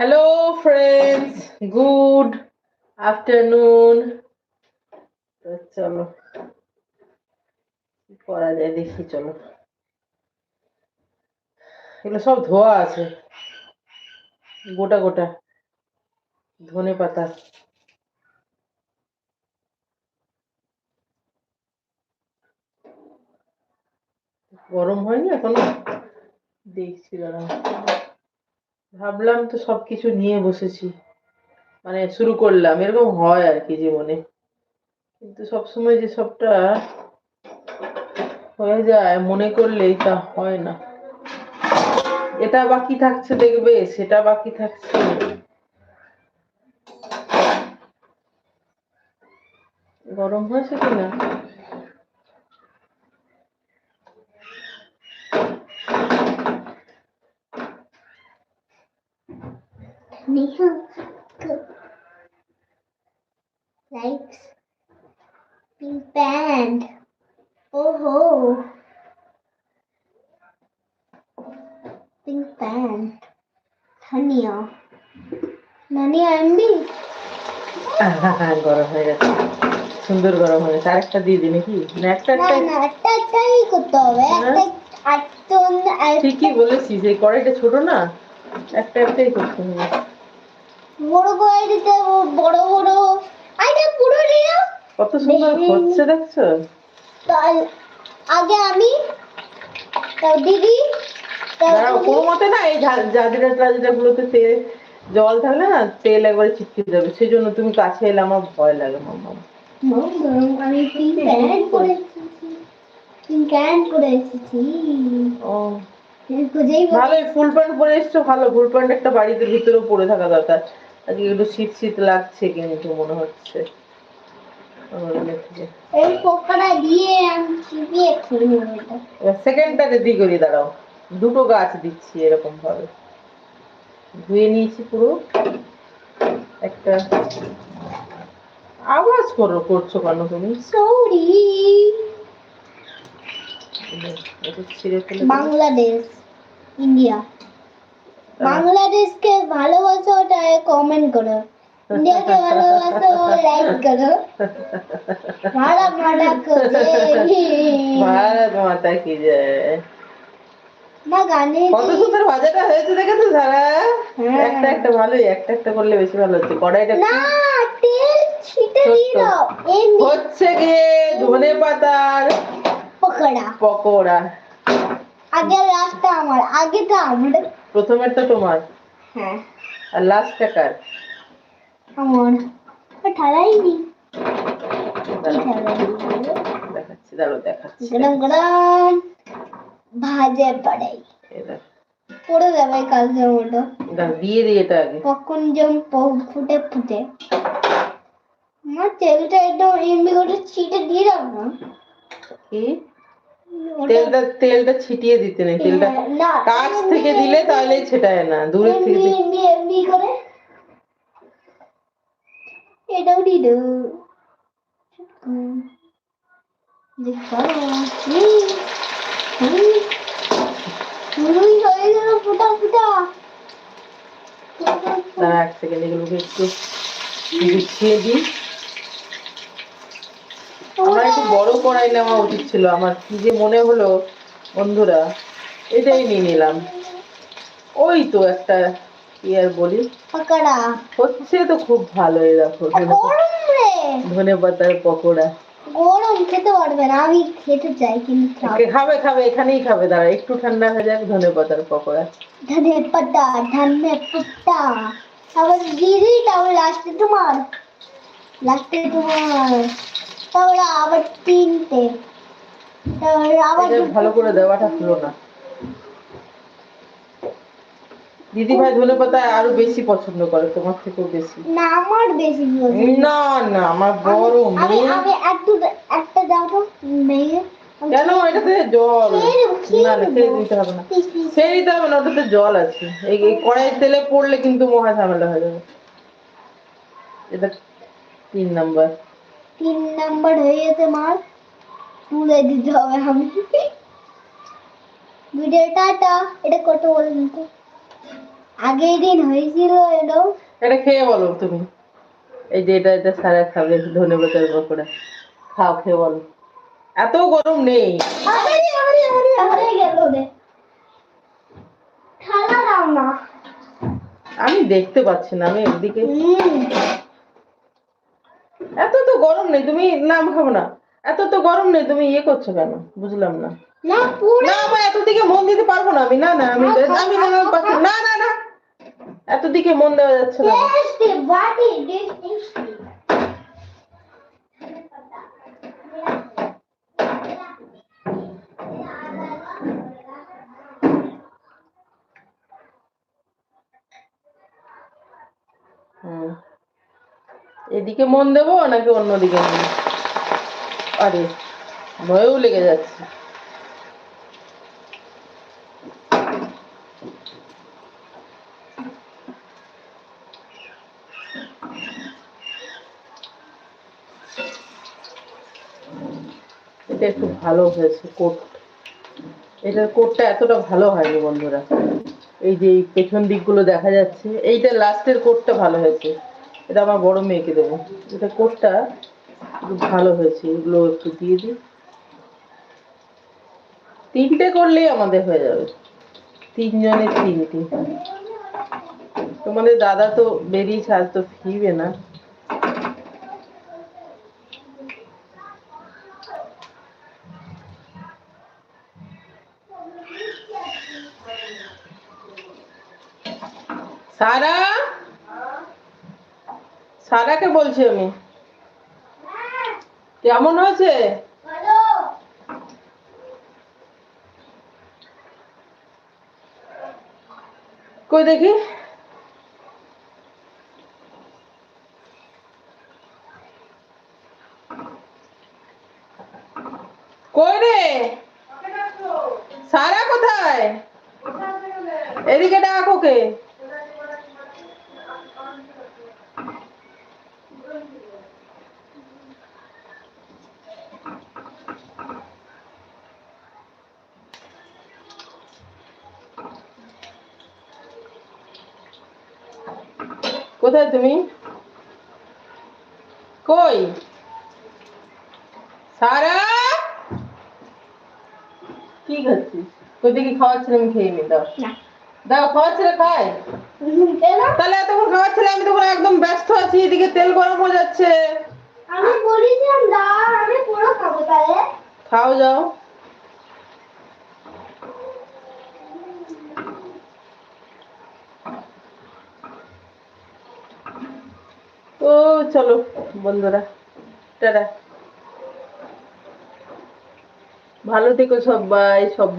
Hello friends good afternoon চলো কি করা যায় দেখি, চলো। এগুলো সব ধোয়া আছে। গোটা গোটা। ধনে পাতা। গরম হয়নি এখনও? দেখছি দাঁড়া ভাবলাম তো সবকিছু নিয়ে বসেছি। মানে শুরু করলাম, এরকম হয় আর কি জীবনে। কিন্তু সবসময় যে সবটা হয়ে যায়, মনে করলেই তা হয় না। এটা বাকি থাকছে দেখবে, সেটা বাকি থাকছে। গরম হয়েছে কিনা? Neha likes pink band. Oh ho. Pink band. Dhania. Dhania MB. গরম হয়ে গেছে সুন্দর গরম হয়ে গেছে আরেকটা দিয়ে দিই নাকি না একটা একটা না একটা একটাই করতে হবে একটা একটা ঠিকই বলেছিস এই কড়াইটা ছোট না একটা একটাই করতে হবে বড় করে দিতে বড় বড়। আইটা পুরো নিয়ে কত সুন্দর হচ্ছে দেখছ? তার আগে আমি তার দিদি দাঁড়াও কোনো মতে না এই জাজিরা টাজিরা গুলোতে তেল জল থাকলে না তেল একবারে ছিটকে যাবে। সেই জন্য তুমি কাছে এলে আমার ভয় লাগে মাম্মা মম, আমি পিঙ্ক প্যান্ট এসেছি। পিঙ্ক প্যান্ট পরে এসেছি। ও। ভালোই ফুল প্যান্ট পরে এসছো ভালো। ফুল প্যান্ট একটা বাড়িতে ভিতরেও পরে থাকা দরকার। আজকে একটু শীত শীত লাগছে কিন্তু মনে হচ্ছে। এই পোকাটা দিয়ে আমি চিবিয়ে খেয়ে নেব। এটা এবার সেকেন্ডটা রেডি করি দাঁড়াও। দুটো গাছ দিচ্ছি এরকম ভাবে। ধুয়ে নিয়েছি পুরো। একটা আওয়াজ করো করছ কেন তুমি? সরি। বাংলাদেশ ইন্ডিয়া। বাংলাদেশকে ভালোবাসো ওটা কমেন্ট করো। ইন্ডিয়াকে ভালোবাসো লাইক করো। ভাড়া ভাড়া করে ভারত মাতা কি যায় না গানে কত সুন্দর ভাজাটা হয়েছে দেখেছ সারা? হ্যাঁ। একটা একটা ভালোই একটা একটা করলে বেশি ভালো হচ্ছে। কড়াইটা না তেল ছিটে। দিয়ে দাও হচ্ছে গিয়ে ধনে পাতার পকোড়া। পকোড়া। আগে লাস্টটা আমার আগেটা আমার প্রথমেরটা তোমার। হ্যাঁ। আর লাস্টটা কার? আমার। ঠালাই নি। দেখাচ্ছি দাঁড়ো দেখাচ্ছি। গরম গরম। ভাজে পড়াই পড়ে যাবে কালকে ওটা। দিয়ে দিই এটা আগে। কখন যেমন ফুটে ফুটে। আমার তেলটা একদম এমনি করে ছিটে দিয়ে দাও না। কি? তেলটা তেলটা ছিটিয়ে দিতে নেই তেলটা কাছ থেকে দিলে তাহলে ছেটায় না দূরের থেকে দিলে এমনি এমনি করে। এটাও দিয়ে হয়ে দাঁড়া এক সেকেন্ড এগুলোকে একটু গুছিয়ে দিই। বড় কড়াই নেওয়া উচিত ছিল। আমার কি যে মনে হলো বন্ধুরা এটাই নিয়ে নিলাম। ওই তো একটা কি আর বলি? হচ্ছে তো খুব ভালো দেখো ধনে পাতার পকোড়া। গরম খেতে পারবে না। আমি খেতে চাই কিন্তু খাবে। খাবে এখানেই খাবে। দাঁড়া একটু ঠান্ডা হয়ে যাক ধনে পাতার পকোড়া। ধনে পাতা ধনে পাতা। আবার দিদি তারপর লাস্টে তোমার লাস্টে তোমার। তিনটে। আবার ভালো করে দেওয়াটা হলো না। দিদি ভাই ধনে পাতা আরও বেশি পছন্দ করে তোমার থেকেও বেশি। না আমার বেশি না না আমার বড় আমি মেয়ে। আমি একটু একটা দাও তো মেয়ে কেন? এটাতে জল। না না। দিতে হবে না। পিস দিতে হবে না ওটাতে জল আছে। এই এই কড়াই তেলে পড়লে কিন্তু মহা ঝামেলা হয়ে যাবে। এটা তিন নাম্বার। তিন নাম্বার হয়ে গেছে মার তুলে দিতে হবে আমি। ভিডিও টাটা এটা কত বলুন তো আগের দিন হয়েছিল এটা খেয়ে বলো তুমি। এই যে এটা এটা সারা খাবে ধনে পাতার পকোড়া। খাও খেয়ে বলো। এত গরম নেই। আমি দেখতে পাচ্ছি না আমি একদিকে নেই তুমি নাম আমি খাব না। এত তো গরম নেই তুমি ইয়ে করছ কেন? বুঝলাম না। না পুরো এত দিকে মন দিতে পারব না আমি। না না আমি আমি না, না, না। না না না। এত দিকে মন দেওয়া যাচ্ছে না। এদিকে মন দেবো নাকি অন্যদিকে মন আরে, ভয়েও লেগে যাচ্ছে। এটা একটু ভালো হয়েছে কোট। এটার কোটটা এতটা ভালো হয়নি বন্ধুরা। এই যে পেছন দিকগুলো দেখা যাচ্ছে, এইটা লাস্টের কোটটা ভালো হয়েছে। এটা আমার বড় মেয়েকে দেবো। এটা কোটটা ভালো হয়েছে, এগুলো একটু দিয়ে দিই। তিনটে করলেই আমাদের হয়ে যাবে। তিনজনের তিনটে। তোমাদের দাদা তো বেরিয়েছে, আজ তো ফিরবে না। সারা! সারাকে বলছি আমি। কেমন হয়েছে? কই দেখি। কই রে? সারা কোথায়? এদিকে ডাক ওকে। কোথায় তুমি? কই? সারা? কি খাচ্ছিস কই দেখি খাওয়াচ্ছিল আমি খেয়ে নি দাও। না। দাও খাওয়াচ্ছিল খাই। তাহলে এতক্ষণ খাওয়াচ্ছিল আমি তখন একদম ব্যস্ত আছি এদিকে তেল গরম হয়ে যাচ্ছে। আমি বলেছিলাম দাও আমি পুরো খাব তাহলে। খাও যাও ও চলো বন্ধুরা টাটা। ভালো থেকো সবাই সবার